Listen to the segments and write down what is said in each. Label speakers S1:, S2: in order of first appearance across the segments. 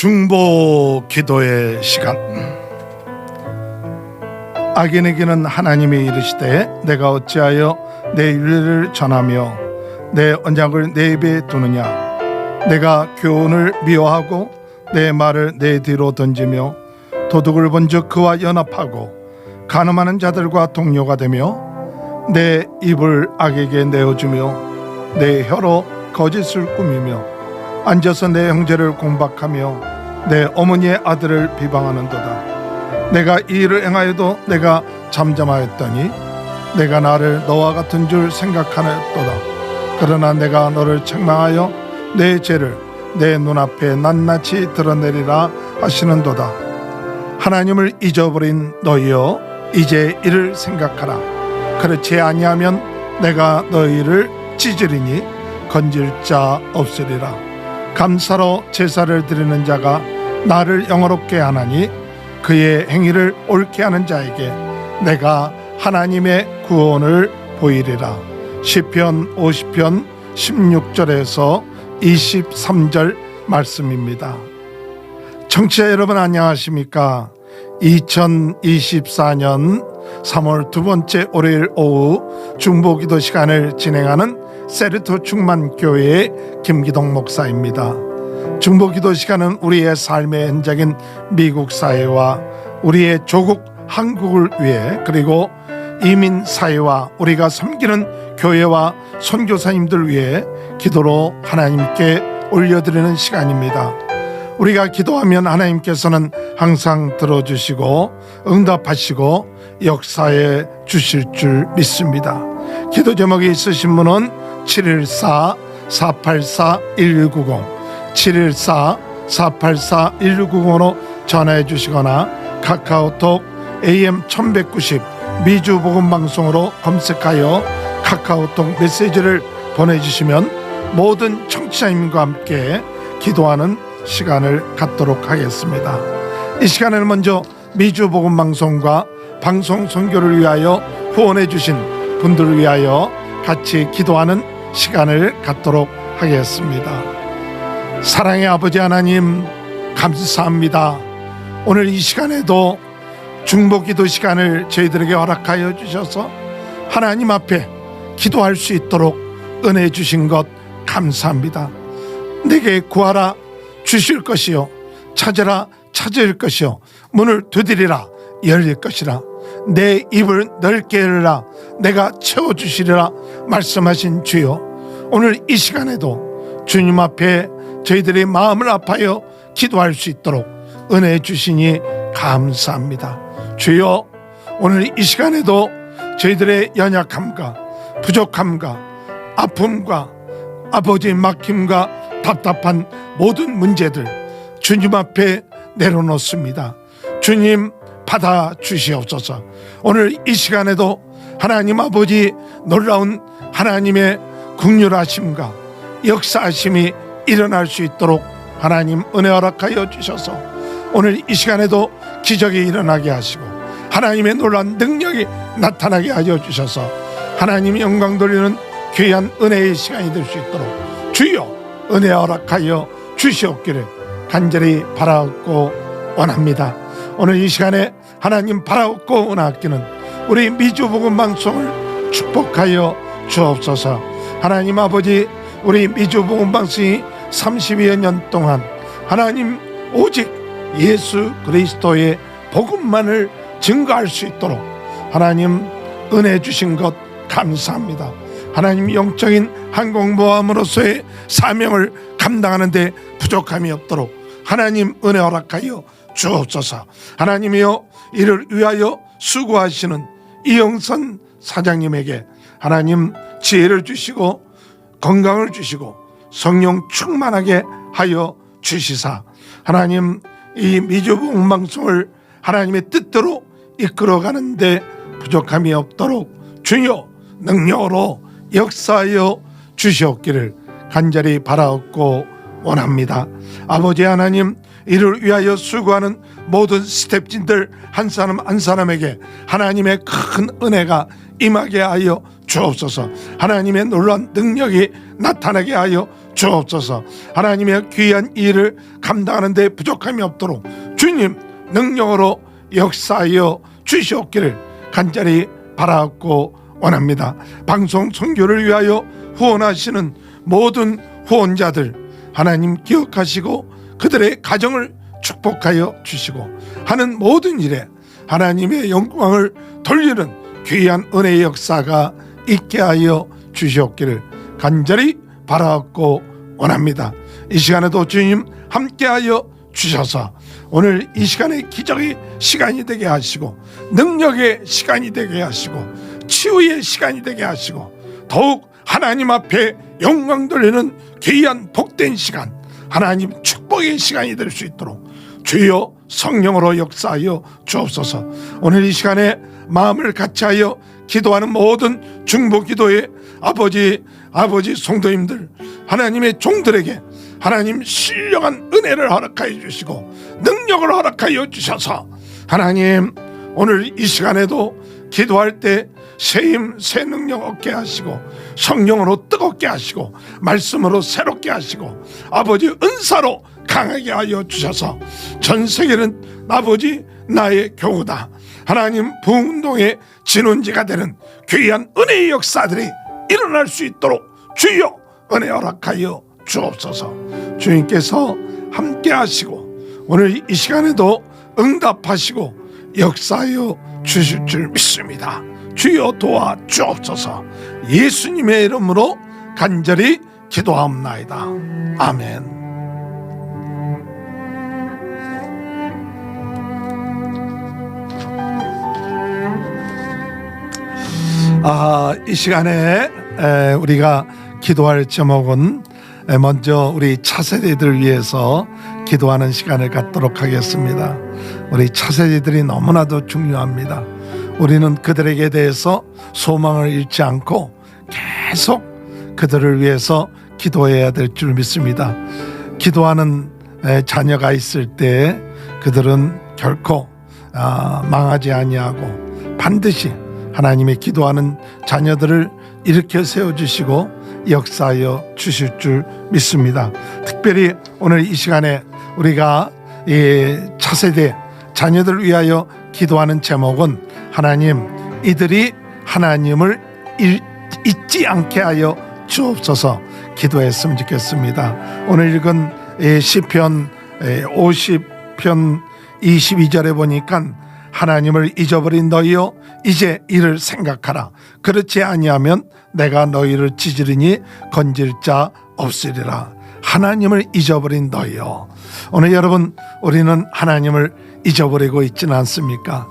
S1: 중보 기도의 시간. 악인에게는 하나님이 이르시되 내가 어찌하여 내 윤리를 전하며 내 언약을 내 입에 두느냐? 내가 교훈을 미워하고 내 말을 내 뒤로 던지며 도둑을 본즉 그와 연합하고 가늠하는 자들과 동료가 되며 내 입을 악에게 내어주며 내 혀로 거짓을 꾸미며 앉아서 내 형제를 공박하며 내 어머니의 아들을 비방하는도다. 내가 이 일을 행하여도 내가 잠잠하였더니 내가 나를 너와 같은 줄 생각하였도다. 그러나 내가 너를 책망하여 내 죄를 내 눈앞에 낱낱이 드러내리라 하시는도다. 하나님을 잊어버린 너희여 이제 이를 생각하라. 그렇지 아니하면 내가 너희를 찢으리니 건질 자 없으리라. 감사로 제사를 드리는 자가 나를 영어롭게 하나니 그의 행위를 옳게 하는 자에게 내가 하나님의 구원을 보이리라. 시편 50편 16절에서 23절 말씀입니다. 청취자 여러분 안녕하십니까? 2024년 3월 두 번째 월요일 오후 중보기도 시간을 진행하는 세르토 충만 교회의 김기동 목사입니다. 중보 기도 시간은 우리의 삶의 현장인 미국 사회와 우리의 조국 한국을 위해 그리고 이민 사회와 우리가 섬기는 교회와 선교사님들 위해 기도로 하나님께 올려드리는 시간입니다. 우리가 기도하면 하나님께서는 항상 들어주시고 응답하시고 역사에 주실 줄 믿습니다. 기도 제목이 있으신 분은 714 484 1190 714 484 1190으로 전화해 주시거나 카카오톡 AM 1190 미주 복음 방송으로 검색하여 카카오톡 메시지를 보내 주시면 모든 청취자님과 함께 기도하는 시간을 갖도록 하겠습니다. 이 시간에는 먼저 미주 복음 방송과 방송 선교를 위하여 후원해 주신 분들을 위하여 같이 기도하는 시간을 갖도록 하겠습니다. 사랑의 아버지 하나님 감사합니다. 오늘 이 시간에도 중보 기도 시간을 저희들에게 허락하여 주셔서 하나님 앞에 기도할 수 있도록 은혜 주신 것 감사합니다. 내게 구하라 주실 것이요 찾으라 찾을 것이요 문을 두드리라 열릴 것이라 내 입을 넓게 열라 내가 채워 주시리라 말씀하신 주요 오늘 이 시간에도 주님 앞에 저희들의 마음을 아파요 기도할 수 있도록 은혜 주시니 감사합니다 주여 오늘 이 시간에도 저희들의 연약함과 부족함과 아픔과 아버지의 막힘과 답답한 모든 문제들 주님 앞에 내려놓습니다. 주님 받아 주시옵소서. 오늘 이 시간에도 하나님 아버지 놀라운 하나님의 국률하심과 역사하심이 일어날 수 있도록 하나님 은혜 허락하여 주셔서 오늘 이 시간에도 기적이 일어나게 하시고 하나님의 놀라운 능력이 나타나게 하여 주셔서 하나님 영광 돌리는 귀한 은혜의 시간이 될 수 있도록 주여 은혜 허락하여 주시옵기를 간절히 바라옵고 원합니다. 오늘 이 시간에 하나님 바라옵고 원하기는 우리 미주복음 방송을 축복하여 주옵소서. 하나님 아버지 우리 미주복음 방송이 32여 년 동안 하나님 오직 예수 그리스도의 복음만을 증거할 수 있도록 하나님 은혜 주신 것 감사합니다. 하나님 영적인 항공모함으로서의 사명을 감당하는데 부족함이 없도록 하나님 은혜 허락하여 주옵소서. 하나님이여 이를 위하여 수고하시는 이영선 사장님에게 하나님 지혜를 주시고 건강을 주시고 성령 충만하게 하여 주시사 하나님 이 미주봉 방송을 하나님의 뜻대로 이끌어가는데 부족함이 없도록 주여 능력으로 역사하여 주시옵기를 간절히 바라옵고 원합니다. 아버지 하나님 이를 위하여 수고하는 모든 스탭진들 한 사람 한 사람에게 하나님의 큰 은혜가 임하게 하여 주옵소서. 하나님의 놀라운 능력이 나타나게 하여 주옵소서. 하나님의 귀한 일을 감당하는 데 부족함이 없도록 주님 능력으로 역사하여 주시옵기를 간절히 바라고 원합니다. 방송 선교를 위하여 후원하시는 모든 후원자들 하나님 기억하시고 그들의 가정을 축복하여 주시고 하는 모든 일에 하나님의 영광을 돌리는 귀한 은혜의 역사가 있게 하여 주시옵기를 간절히 바라고 원합니다. 이 시간에도 주님 함께하여 주셔서 오늘 이 시간에 기적의 시간이 되게 하시고 능력의 시간이 되게 하시고 치유의 시간이 되게 하시고 더욱 하나님 앞에 영광 돌리는 귀한 복된 시간 하나님 축복의 시간이 될 수 있도록 주여 성령으로 역사하여 주옵소서. 오늘 이 시간에 마음을 같이하여 기도하는 모든 중보 기도의 아버지 아버지 성도님들 하나님의 종들에게 하나님 신령한 은혜를 허락하여 주시고 능력을 허락하여 주셔서 하나님 오늘 이 시간에도 기도할 때 새힘 새 능력 얻게 하시고 성령으로 뜨겁게 하시고 말씀으로 새롭게 하시고 아버지 은사로 강하게 하여 주셔서 전 세계는 아버지 나의 교구다. 하나님 부흥동의 진원지가 되는 귀한 은혜의 역사들이 일어날 수 있도록 주여 은혜 허락하여 주옵소서. 주님께서 함께 하시고 오늘 이 시간에도 응답하시고 역사하여 주실 줄 믿습니다 주여 도와 주옵소서 예수님의 이름으로 간절히 기도하옵나이다 아멘 아, 이 시간에 에, 우리가 기도할 제목은 에, 먼저 우리 차세대들 위해서 기도하는 시간을 갖도록 하겠습니다. 우리 차세대들이 너무나도 중요합니다. 우리는 그들에게 대해서 소망을 잃지 않고 계속 그들을 위해서 기도해야 될 줄 믿습니다. 기도하는 에, 자녀가 있을 때 그들은 결코 아, 망하지 아니하고 반드시 하나님의 기도하는 자녀들을 일으켜 세워 주시고 역사하여 주실 줄 믿습니다. 특별히 오늘 이 시간에 우리가 이 차세대 자녀들을 위하여 기도하는 제목은 하나님 이들이 하나님을 잃, 잊지 않게 하여 주옵소서 기도했으면 좋겠습니다. 오늘 읽은 이 시편 50편 22절에 보니까 하나님을 잊어버린 너희여 이제 이를 생각하라. 그렇지 아니하면 내가 너희를 찢으리니 건질 자 없으리라. 하나님을 잊어버린 너희여 오늘 여러분 우리는 하나님을 잊어버리고 있지는 않습니까?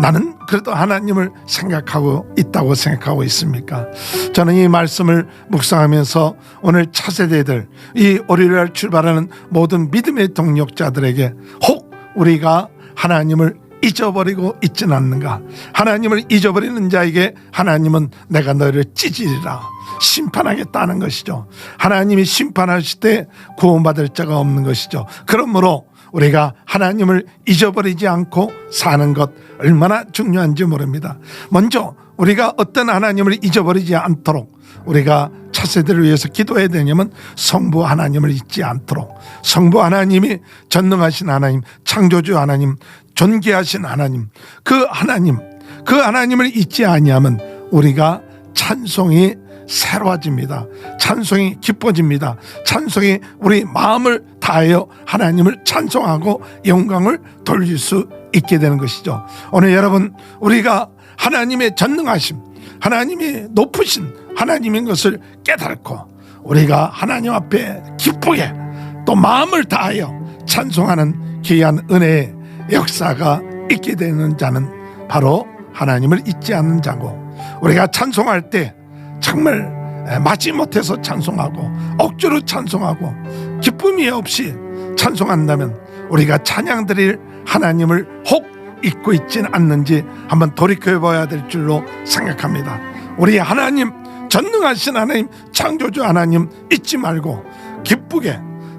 S1: 나는 그래도 하나님을 생각하고 있다고 생각하고 있습니까? 저는 이 말씀을 묵상하면서 오늘 차세대들 이 월요일날 출발하는 모든 믿음의 동력자들에게 혹 우리가 하나님을 잊어버리고 있지는 않는가? 하나님을 잊어버리는 자에게 하나님은 내가 너를 찢으리라. 심판하겠다는 것이죠. 하나님이 심판하실 때 구원받을 자가 없는 것이죠. 그러므로 우리가 하나님을 잊어버리지 않고 사는 것 얼마나 중요한지 모릅니다. 먼저 우리가 어떤 하나님을 잊어버리지 않도록 우리가 차세대를 위해서 기도해야 되냐면 성부 하나님을 잊지 않도록. 성부 하나님이 전능하신 하나님 창조주 하나님 존귀하신 하나님 그 하나님 그 하나님을 잊지 아니하면 우리가 찬송이 새로워집니다. 찬송이 기뻐집니다. 찬송이 우리 마음을 다하여 하나님을 찬송하고 영광을 돌릴 수 있게 되는 것이죠. 오늘 여러분 우리가 하나님의 전능하심, 하나님의 높으신 하나님인 것을 깨닫고 우리가 하나님 앞에 기쁘게 또 마음을 다하여 찬송하는 귀한 은혜의 역사가 있게 되는 자는 바로 하나님을 잊지 않는 자고 우리가 찬송할 때 정말 마지못해서 찬송하고 억지로 찬송하고 기쁨이 없이 찬송한다면 우리가 찬양 드릴 하나님을 혹 잊고 있지는 않는지 한번 돌이켜 봐야 될 줄로 생각합니다. 우리 하나님 전능하신 하나님 창조주 하나님 잊지 말고 기쁘게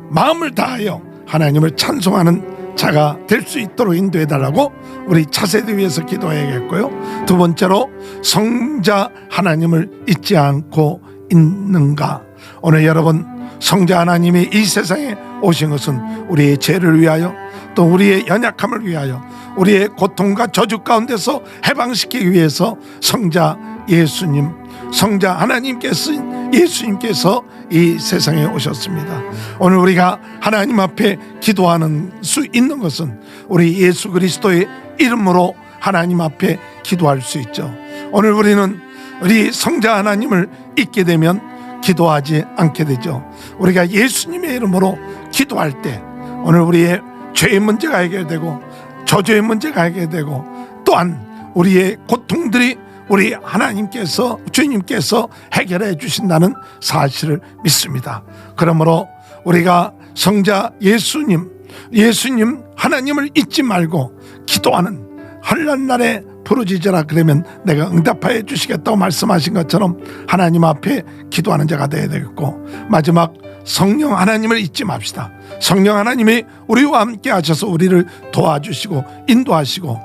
S1: 마음을 다하여 하나님을 찬송하는 자가 될 수 있도록 인도해 달라고 우리 차세대 위해서 기도해야겠고요. 두 번째로 성자 하나님을 잊지 않고 있는가? 오늘 여러분 성자 하나님이 이 세상에 오신 것은 우리의 죄를 위하여 또 우리의 연약함을 위하여 우리의 고통과 저주 가운데서 해방시키기 위해서 성자 예수님 성자 하나님께서 예수님께서 이 세상에 오셨습니다. 오늘 우리가 하나님 앞에 기도하는 수 있는 것은 우리 예수 그리스도의 이름으로 하나님 앞에 기도할 수 있죠. 오늘 우리는 우리 성자 하나님을 잊게 되면 기도하지 않게 되죠. 우리가 예수님의 이름으로 기도할 때 오늘 우리의 죄의 문제가 해결되고 저주의 문제가 해결되고 또한 우리의 고통들이 우리 하나님께서 주님께서 해결해 주신다는 사실을 믿습니다. 그러므로 우리가 성자 예수님 예수님 하나님을 잊지 말고 기도하는 환란 날에 부르짖으라 그러면 내가 응답하여 주시겠다고 말씀하신 것처럼 하나님 앞에 기도하는 자가 되어야 되겠고 마지막 성령 하나님을 잊지 맙시다. 성령 하나님이 우리와 함께 하셔서 우리를 도와주시고 인도하시고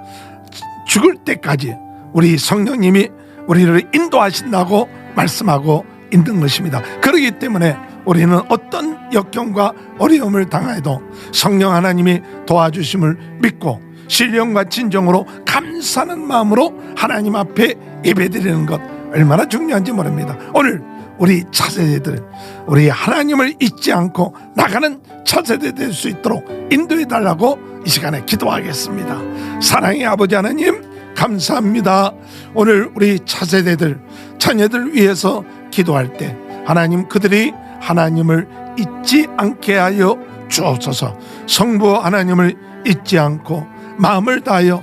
S1: 죽을 때까지 우리 성령님이 우리를 인도하신다고 말씀하고 있는 것입니다. 그렇기 때문에 우리는 어떤 역경과 어려움을 당해도 성령 하나님이 도와주심을 믿고 신령과 진정으로 감사하는 마음으로 하나님 앞에 예배드리는 것 얼마나 중요한지 모릅니다. 오늘 우리 차세대들 우리 하나님을 잊지 않고 나가는 차세대 될 수 있도록 인도해 달라고 이 시간에 기도하겠습니다. 사랑의 아버지 하나님 감사합니다. 오늘 우리 차세대들 자녀들 위해서 기도할 때 하나님 그들이 하나님을 잊지 않게 하여 주옵소서. 성부 하나님을 잊지 않고 마음을 다하여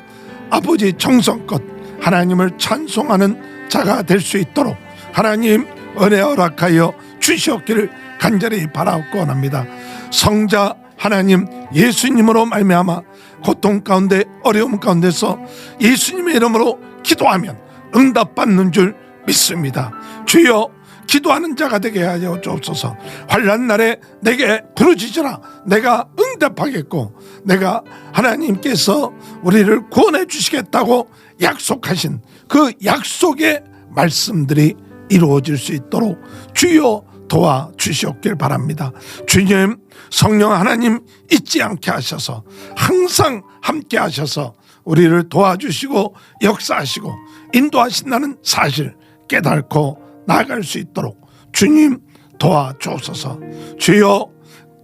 S1: 아버지 정성껏 하나님을 찬송하는 자가 될 수 있도록 하나님 은혜 허락하여 주시옵기를 간절히 바라옵고 원합니다. 성자 하나님 예수님으로 말미암아 고통 가운데 어려움 가운데서 예수님의 이름으로 기도하면 응답받는 줄 믿습니다. 주여 기도하는 자가 되게 하여 주옵소서. 환란 날에 내게 부르짖으라. 내가 응답하겠고 내가 하나님께서 우리를 구원해 주시겠다고 약속하신 그 약속의 말씀들이 이루어질 수 있도록 주여 도와 주시옵길 바랍니다. 주님 성령 하나님 잊지 않게 하셔서 항상 함께 하셔서 우리를 도와주시고 역사하시고 인도하신다는 사실 깨닫고 나아갈 수 있도록 주님 도와주옵소서. 주여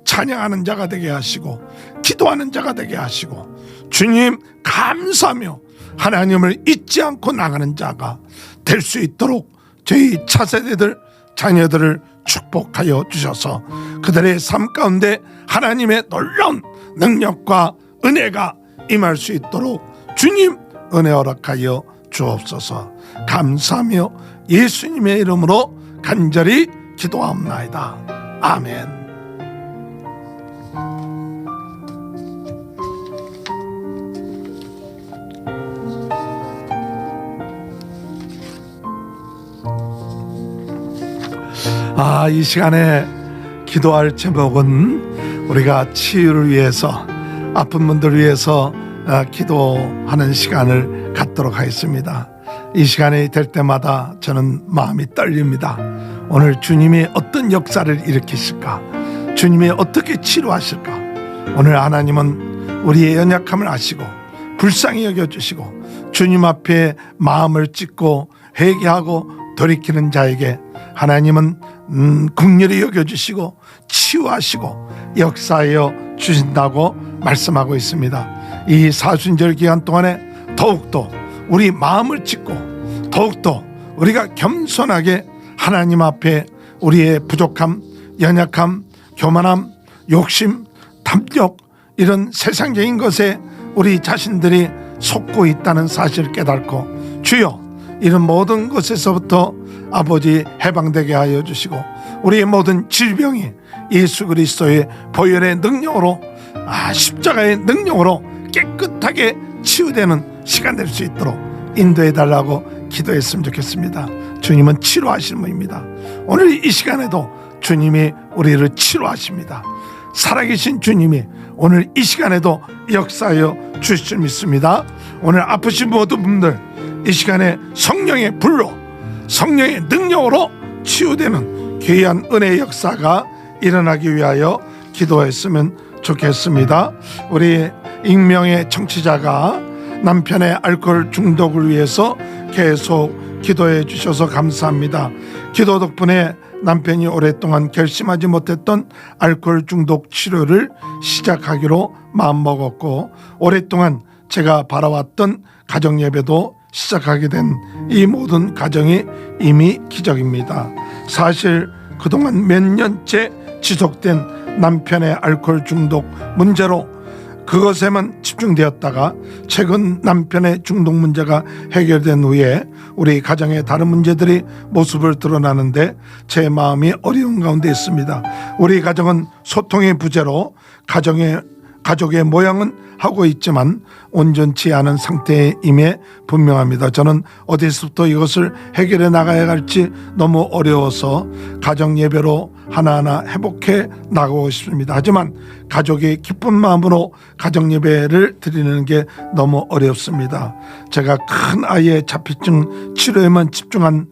S1: 찬양하는 자가 되게 하시고 기도하는 자가 되게 하시고 주님 감사하며 하나님을 잊지 않고 나가는 자가 될 수 있도록 저희 차세대들 자녀들을 축복하여 주셔서 그들의 삶 가운데 하나님의 놀라운 능력과 은혜가 임할 수 있도록 주님 은혜 허락하여 주옵소서 감사하며 예수님의 이름으로 간절히 기도하옵나이다 아멘. 아, 이 시간에 기도할 제목은 우리가 치유를 위해서 아픈 분들 위해서 아, 기도하는 시간을 갖도록 하겠습니다. 이 시간이 될 때마다 저는 마음이 떨립니다. 오늘 주님이 어떤 역사를 일으키실까? 주님이 어떻게 치료하실까? 오늘 하나님은 우리의 연약함을 아시고 불쌍히 여겨주시고 주님 앞에 마음을 찢고 회개하고 돌이키는 자에게 하나님은 음, 국렬히 여겨주시고 치유하시고 역사하여 주신다고 말씀하고 있습니다. 이 사순절 기간 동안에 더욱더 우리 마음을 찢고 더욱더 우리가 겸손하게 하나님 앞에 우리의 부족함, 연약함, 교만함, 욕심, 탐욕 이런 세상적인 것에 우리 자신들이 속고 있다는 사실을 깨닫고 주여 이런 모든 것에서부터 아버지 해방되게 하여 주시고 우리의 모든 질병이 예수 그리스도의 보혈의 능력으로 아 십자가의 능력으로 깨끗하게 치유되는 시간 될 수 있도록 인도해 달라고 기도했으면 좋겠습니다. 주님은 치료하시는 분입니다. 오늘 이 시간에도 주님이 우리를 치료하십니다. 살아계신 주님이 오늘 이 시간에도 역사하여 주실 줄 믿습니다. 오늘 아프신 모든 분들 이 시간에 성령의 불로 성령의 능력으로 치유되는 귀한 은혜 역사가 일어나기 위하여 기도했으면 좋겠습니다. 우리 익명의 청취자가 남편의 알코올 중독을 위해서 계속 기도해 주셔서 감사합니다. 기도 덕분에 남편이 오랫동안 결심하지 못했던 알코올 중독 치료를 시작하기로 마음먹었고 오랫동안 제가 바라왔던 가정 예배도 시작하게 된 이 모든 가정이 이미 기적입니다. 사실 그동안 몇 년째 지속된 남편의 알코올 중독 문제로 그것에만 집중되었다가 최근 남편의 중독 문제가 해결된 후에 우리 가정의 다른 문제들이 모습을 드러나는데 제 마음이 어려운 가운데 있습니다. 우리 가정은 소통의 부재로 가정의 가족의 모양은 하고 있지만 온전치 않은 상태임에 분명합니다. 저는 어디서부터 이것을 해결해 나가야 할지 너무 어려워서 가정 예배로 하나하나 회복해 나가고 싶습니다. 하지만 가족이 기쁜 마음으로 가정 예배를 드리는 게 너무 어렵습니다. 제가 큰 아이의 자폐증 치료에만 집중한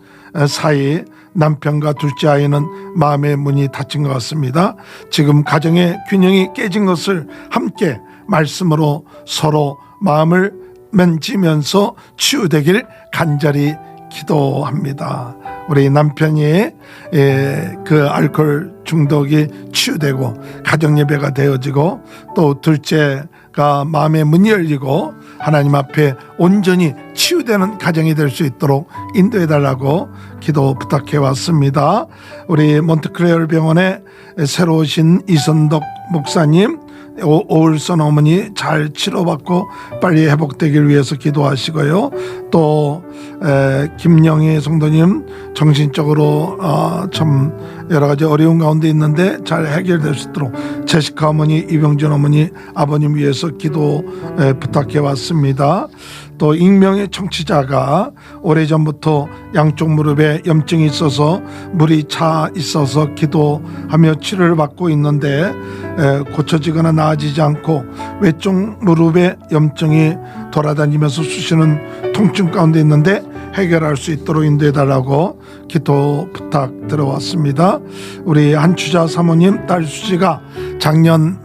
S1: 사이 남편과 둘째 아이는 마음의 문이 닫힌 것 같습니다. 지금 가정의 균형이 깨진 것을 함께 말씀으로 서로 마음을 만지면서 치유되길 간절히 기도합니다. 우리 남편이 예, 그 알코올 중독이 치유되고 가정 예배가 되어지고 또 둘째가 마음의 문이 열리고 하나님 앞에 온전히 치유되는 가정이 될 수 있도록 인도해 달라고 기도 부탁해 왔습니다. 우리 몬트크레얼 병원에 새로 오신 이선덕 목사님 오- 오울선 어머니 잘 치료받고 빨리 회복되길 위해서 기도하시고요. 또 에, 김영희 성도님 정신적으로 어, 참 여러 가지 어려운 가운데 있는데 잘 해결될 수 있도록 제시카 어머니, 이병준 어머니, 아버님 위해서 기도 에, 부탁해 왔습니다. 또 익명의 청취자가 오래전부터 양쪽 무릎에 염증이 있어서 물이 차 있어서 기도하며 치료를 받고 있는데 에, 고쳐지거나 나아지지 않고 외쪽 무릎에 염증이 돌아다니면서 쑤시는 통증 가운데 있는데 해결할 수 있도록 인도해 달라고 기도 부탁 들어왔습니다. 우리 한추자 사모님 딸 수지가 작년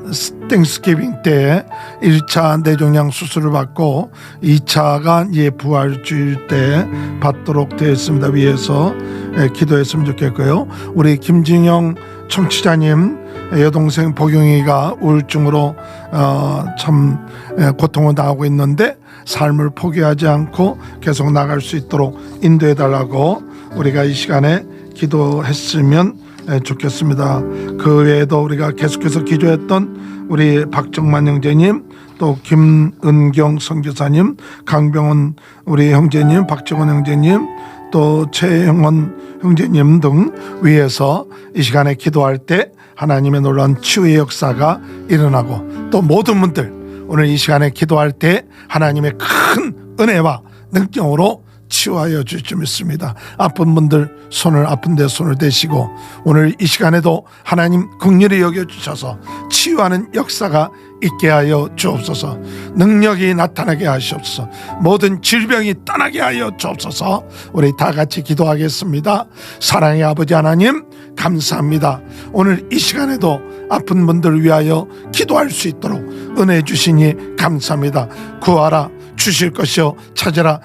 S1: 땡스기빙 때 1차 뇌종양 수술을 받고 2차가 이제 부활주일 때 받도록 되어 있습니다. 위해서 예, 기도했으면 좋겠고요. 우리 김진영 청취자님 여동생 복용이가 우울증으로 어, 참 예, 고통을 당하고 있는데 삶을 포기하지 않고 계속 나갈 수 있도록 인도해 달라고 우리가 이 시간에 기도했으면 예, 좋겠습니다. 그 외에도 우리가 계속해서 기도했던 우리 박정만 형제님 또 김은경 선교사님 강병원 우리 형제님 박정원 형제님 또 최영원 형제님 등 위해서 이 시간에 기도할 때 하나님의 놀라운 치유의 역사가 일어나고 또 모든 분들 오늘 이 시간에 기도할 때 하나님의 큰 은혜와 능력으로 치유하여 줄줄 믿습니다. 아픈 분들 손을 아픈 데 손을 대시고 오늘 이 시간에도 하나님 긍휼히 여겨 주셔서 치유하는 역사가 있게 하여 주옵소서. 능력이 나타나게 하시옵소서. 모든 질병이 떠나게 하여 주옵소서. 우리 다 같이 기도하겠습니다. 사랑의 아버지 하나님 감사합니다. 오늘 이 시간에도 아픈 분들을 위하여 기도할 수 있도록 은혜 주시니 감사합니다. 구하라 주실 것이요 찾으라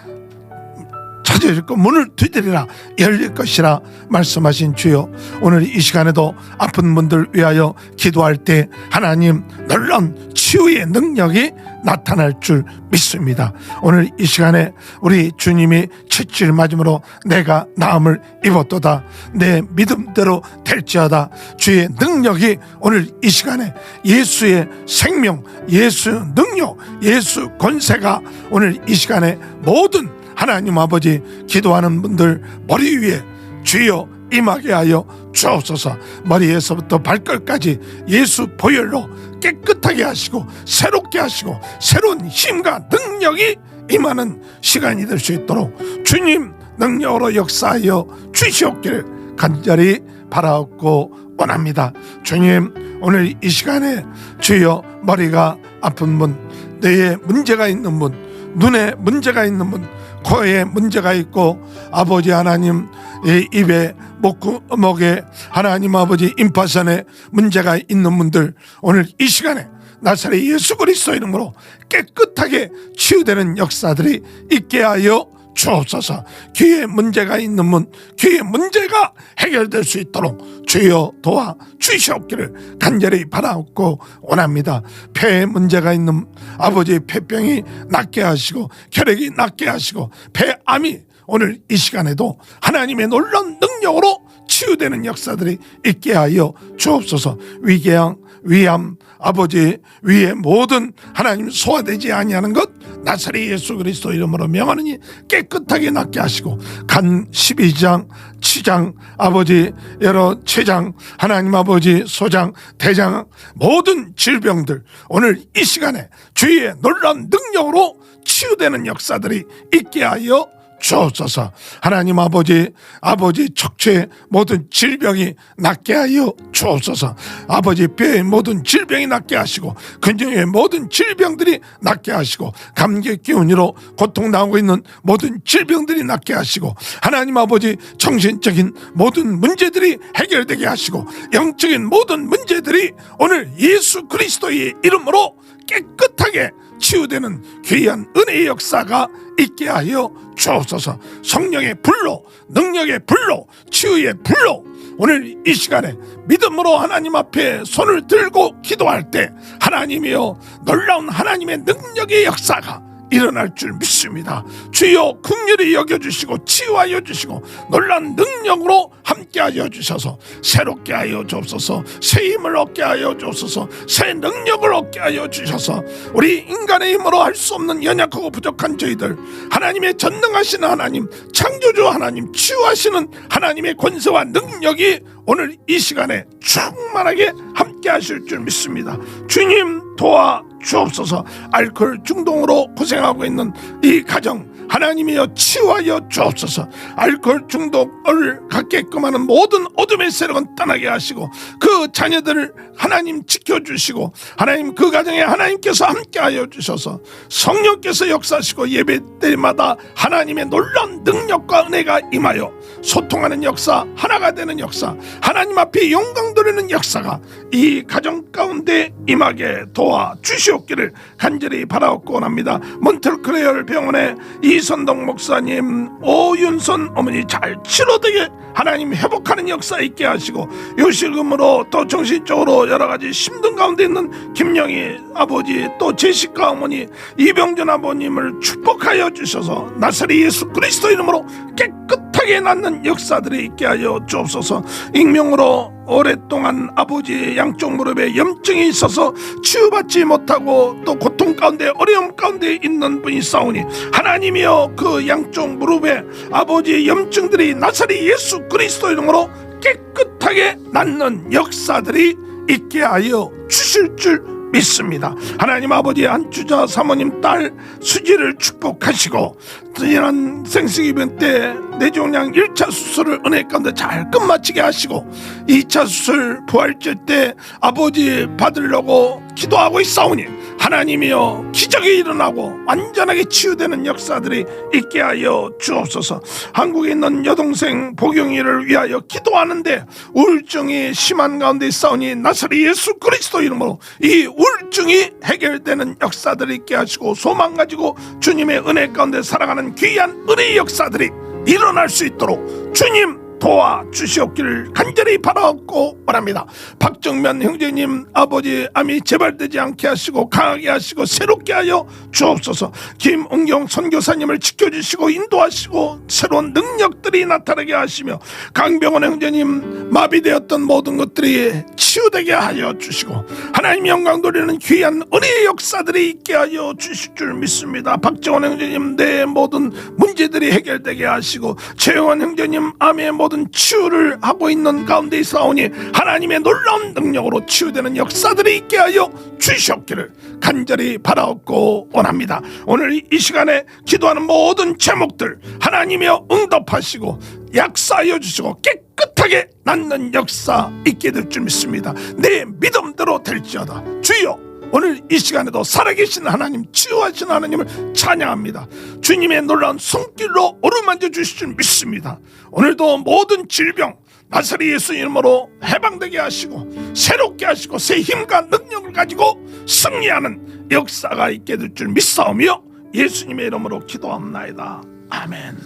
S1: 찾아질 것 문을 두드리라 열릴 것이라 말씀하신 주여 오늘 이 시간에도 아픈 분들 위하여 기도할 때 하나님 놀라운 치유의 능력이 나타날 줄 믿습니다. 오늘 이 시간에 우리 주님이 채찍을 맞음으로 내가 나음을 입었도다. 내 믿음대로 될지어다. 주의 능력이 오늘 이 시간에 예수의 생명 예수 능력 예수 권세가 오늘 이 시간에 모든 하나님 아버지 기도하는 분들 머리 위에 주여 임하게 하여 주옵소서. 머리에서부터 발끝까지 예수 보혈로 깨끗하게 하시고 새롭게 하시고 새로운 힘과 능력이 임하는 시간이 될 수 있도록 주님 능력으로 역사하여 주시옵기를 간절히 바라옵고 원합니다. 주님 오늘 이 시간에 주여 머리가 아픈 분 뇌에 문제가 있는 분 눈에 문제가 있는 분 코에 문제가 있고 아버지 하나님 이 입에 목구멍에 하나님 아버지 임파선에 문제가 있는 분들 오늘 이 시간에 나사렛 예수 그리스도 이름으로 깨끗하게 치유되는 역사들이 있게 하여 주옵소서. 귀에 문제가 있는 분 귀에 문제가 해결될 수 있도록 주여 도와 주시옵기를 간절히 바라옵고 원합니다. 폐에 문제가 있는 아버지의 폐병이 낫게 하시고 혈액이 낫게 하시고 폐암이 오늘 이 시간에도 하나님의 놀라운 능력으로 치유되는 역사들이 있게 하여 주옵소서. 위궤양 위암 아버지 위의 모든 하나님 소화되지 아니하는 것 나사렛 예수 그리스도 이름으로 명하느니 깨끗하게 낫게 하시고 간 12장 치장 아버지 여러 췌장 하나님 아버지 소장 대장 모든 질병들 오늘 이 시간에 주의 놀라운 능력으로 치유되는 역사들이 있게 하여 주옵소서. 하나님 아버지 아버지 척추의 모든 질병이 낫게 하여 주옵소서. 아버지 뼈의 모든 질병이 낫게 하시고 근정의 모든 질병들이 낫게 하시고 감기 기운으로 고통 나오고 있는 모든 질병들이 낫게 하시고 하나님 아버지 정신적인 모든 문제들이 해결되게 하시고 영적인 모든 문제들이 오늘 예수 그리스도의 이름으로 깨끗하게 치유되는 귀한 은혜의 역사가 있게 하여 주옵소서. 성령의 불로 능력의 불로 치유의 불로 오늘 이 시간에 믿음으로 하나님 앞에 손을 들고 기도할 때 하나님이여 놀라운 하나님의 능력의 역사가 일어날 줄 믿습니다. 주여 긍휼히 여겨주시고 치유하여 주시고 놀란 능력으로 함께하여 주셔서 새롭게 하여 주옵소서 새 힘을 얻게 하여 주옵소서 새 능력을 얻게 하여 주셔서 우리 인간의 힘으로 할 수 없는 연약하고 부족한 저희들 하나님의 전능하신 하나님 창조주 하나님 치유하시는 하나님의 권세와 능력이 오늘 이 시간에 충만하게 함께 하실 줄 믿습니다. 주님 도와 주옵소서. 알코올 중독으로 고생하고 있는 이 가정 하나님이여 치유하여 주옵소서. 알코올 중독을 갖게끔 하는 모든 어둠의 세력은 떠나게 하시고 그 자녀들을 하나님 지켜주시고 하나님 그 가정에 하나님께서 함께하여 주셔서 성령께서 역사하시고 예배 때마다 하나님의 놀라운 능력과 은혜가 임하여 소통하는 역사 하나가 되는 역사 하나님 앞에 영광 돌리는 역사가 이 가정 가운데 임하게 도와 주시옵 기를 간절히 바라옵고 원합니다. 몬틀크레얼 병원의 이선동 목사님 오윤선 어머니 잘 치료되게 하나님 회복하는 역사 있게 하시고 요실금으로 또 정신적으로 여러 가지 힘든 가운데 있는 김영희 아버지 또 제시카 어머니 이병준 아버님을 축복하여 주셔서 나사렛 예수 그리스도 이름으로 깨끗 하게 낫는 역사들이 있게 하여 주옵소서. 익명으로 오랫동안 아버지의 양쪽 무릎에 염증이 있어서 치유받지 못하고 또 고통 가운데 어려움 가운데 있는 분이 싸우니 하나님이여 그 양쪽 무릎에 아버지의 염증들이 나사렛 예수 그리스도 이름으로 깨끗하게 낫는 역사들이 있게 하여 주실 줄 믿습니다. 하나님 아버지 안주자 사모님 딸 수지를 축복하시고 지난 생식이변 때 뇌종양 1차 수술을 은혜 가운데 잘 끝마치게 하시고 2차 수술 부활절 때 아버지 받으려고 기도하고 있사오니 하나님이여 기적이 일어나고 완전하게 치유되는 역사들이 있게 하여 주옵소서. 한국에 있는 여동생 복용이를 위하여 기도하는데 우울증이 심한 가운데 있사오니 나사렛 예수 그리스도 이름으로 이 우울증이 해결되는 역사들이 있게 하시고 소망 가지고 주님의 은혜 가운데 살아가는 귀한 은혜의 역사들이 일어날 수 있도록 주님 도와 주시옵기를 간절히 바라옵고 바랍니다. 박정면 형제님 아버지 암이 재발되지 않게 하시고 강하게 하시고 새롭게 하여 주옵소서. 김은경 선교사님을 지켜주시고 인도하시고 새로운 능력들이 나타나게 하시며 강병원 형제님 마비되었던 모든 것들이 치유되게 하여 주시고 하나님 영광 돌리는 귀한 은혜의 역사들이 있게 하여 주실 줄 믿습니다. 박정원 형제님 내 모든 문제들이 해결되게 하시고 최영원 형제님 암의 모든 치유를 하고 있는 가운데 있사오니 하나님의 놀라운 능력으로 치유되는 역사들이 있게 하여 주시옵기를 간절히 바라옵고 원합니다. 오늘 이 시간에 기도하는 모든 제목들 하나님이여 응답하시고 약사하여 주시고 깨끗하게 낫는 역사 있게 될 줄 믿습니다. 내 믿음대로 될지어다. 주여 오늘 이 시간에도 살아계신 하나님 치유하신 하나님을 찬양합니다 주님의 놀라운 손길로 어루만져 주실 줄 믿습니다 오늘도 모든 질병 나사리 예수 이름으로 해방되게 하시고 새롭게 하시고 새 힘과 능력을 가지고 승리하는 역사가 있게 될 줄 믿사오며 예수님의 이름으로 기도합나이다. 아멘.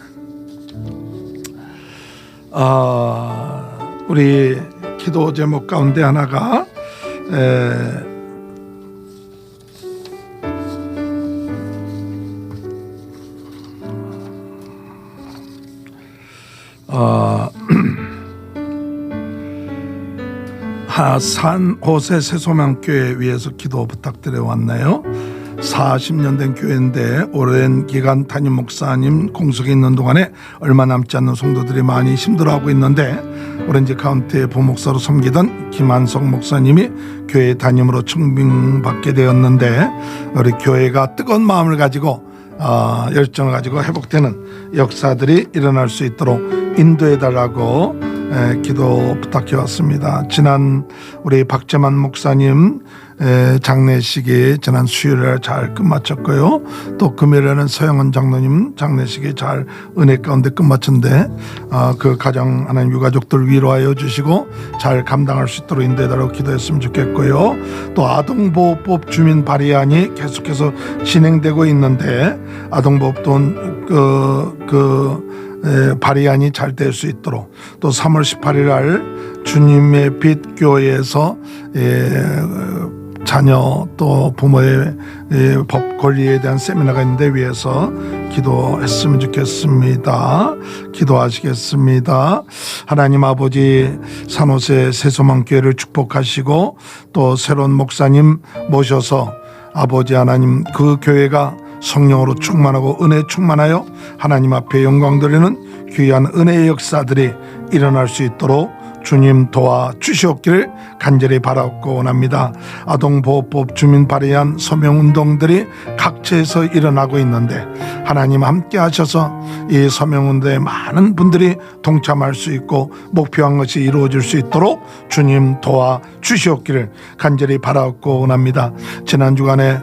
S1: 아, 우리 기도 제목 가운데 하나가 에, 어, 하산 호세 세소망교회 위해서 기도 부탁드려 왔나요? 40년 된 교회인데 오랜 기간 담임 목사님 공석에 있는 동안에 얼마 남지 않는 성도들이 많이 힘들어하고 있는데 오렌지 카운티의 부목사로 섬기던 김한석 목사님이 교회 담임으로 청빙받게 되었는데 우리 교회가 뜨거운 마음을 가지고 어, 열정을 가지고 회복되는 역사들이 일어날 수 있도록 인도해 달라고 에, 기도 부탁해 왔습니다. 지난 우리 박재만 목사님 에, 장례식이 지난 수요일에 잘 끝마쳤고요. 또 금요일에는 서영은 장로님 장례식이 잘 은혜 가운데 끝마쳤는데 어, 그 가정 하나님 유가족들 위로하여 주시고 잘 감당할 수 있도록 인도해 달라고 기도했으면 좋겠고요. 또 아동보호법 주민 발의안이 계속해서 진행되고 있는데 아동보호법 그, 그 에, 발의안이 잘 될 수 있도록 또 3월 18일 날 주님의 빛 교회에서 에, 자녀 또 부모의 에, 법 권리에 대한 세미나가 있는데 위해서 기도했으면 좋겠습니다. 기도하시겠습니다. 하나님 아버지 산호세 세소망 교회를 축복하시고 또 새로운 목사님 모셔서 아버지 하나님 그 교회가 성령으로 충만하고 은혜 충만하여 하나님 앞에 영광 돌리는 귀한 은혜의 역사들이 일어날 수 있도록 주님 도와 주시옵기를 간절히 바라고 원합니다. 아동보호법 주민 발의한 서명운동들이 각처에서 일어나고 있는데 하나님 함께 하셔서 이 서명운동에 많은 분들이 동참할 수 있고 목표한 것이 이루어질 수 있도록 주님 도와 주시옵기를 간절히 바라고 원합니다. 지난 주간에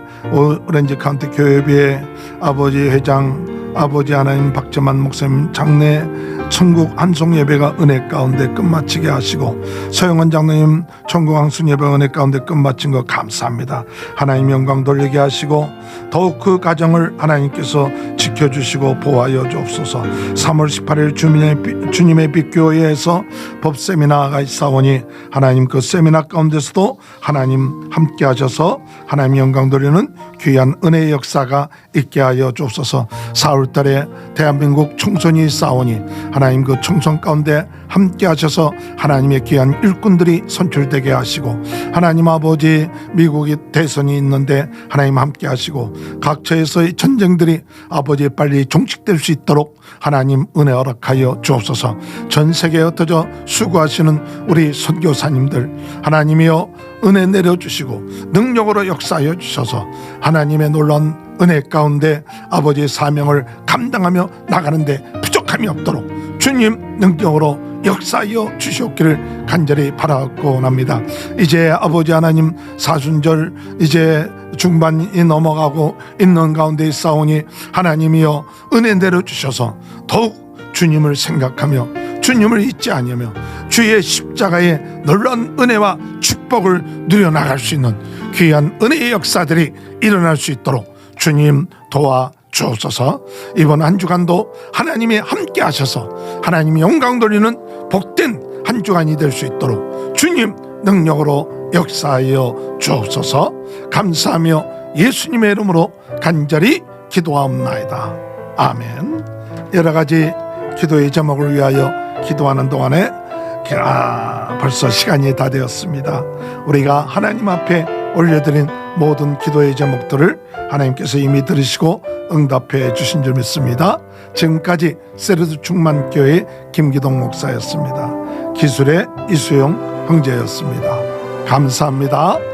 S1: 오렌지 카운티 교회비의 아버지 회장 아버지 하나님 박재만 목사님 장례 천국 한송 예배가 은혜 가운데 끝마치게 하시고 서영원 장로님 천국 항순 예배 은혜 가운데 끝마친 것 감사합니다. 하나님 영광 돌리게 하시고 더욱 그 가정을 하나님께서 지켜주시고 보호하여 주옵소서. 3월 18일 주님의 빛- 주님의 빛교회에서 법 세미나가 있사오니 하나님 그 세미나 가운데서도 하나님 함께 하셔서 하나님 영광 돌리는 귀한 은혜의 역사가 있게 하여 주옵소서. 4월달에 대한민국 총선이 싸우니 하나님 그 총선 가운데 함께 하셔서 하나님의 귀한 일꾼들이 선출되게 하시고 하나님 아버지 미국이 대선이 있는데 하나님 함께 하시고 각처에서의 전쟁들이 아버지 빨리 종식될 수 있도록 하나님 은혜 허락하여 주옵소서 전 세계에 흩어져 수고하시는 우리 선교사님들 하나님이여 은혜 내려주시고 능력으로 역사하여 주셔서 하나님의 놀라운 은혜 가운데 아버지의 사명을 감당하며 나가는데 부족함이 없도록 주님 능력으로 역사하여 주시옵기를 간절히 바라고 합니다. 이제 아버지 하나님 사순절 이제 중반이 넘어가고 있는 가운데 싸우니 하나님이여 은혜 내려 주셔서 더욱 주님을 생각하며 주님을 잊지 아니하며 주의 십자가의 놀라운 은혜와 축복을 누려 나갈 수 있는 귀한 은혜의 역사들이 일어날 수 있도록 주님 도와 주옵소서. 이번 한 주간도 하나님이 함께 하셔서 하나님이 영광 돌리는 복된 한 주간이 될 수 있도록 주님 능력으로 역사하여 주옵소서. 감사하며 예수님의 이름으로 간절히 기도하옵나이다. 아멘. 여러 가지 기도의 제목을 위하여 기도하는 동안에 아, 벌써 시간이 다 되었습니다. 우리가 하나님 앞에 올려드린 모든 기도의 제목들을 하나님께서 이미 들으시고 응답해 주신 줄 믿습니다. 지금까지 세르드 충만교회 김기동 목사였습니다. 기술의 이수용 형제였습니다. 감사합니다.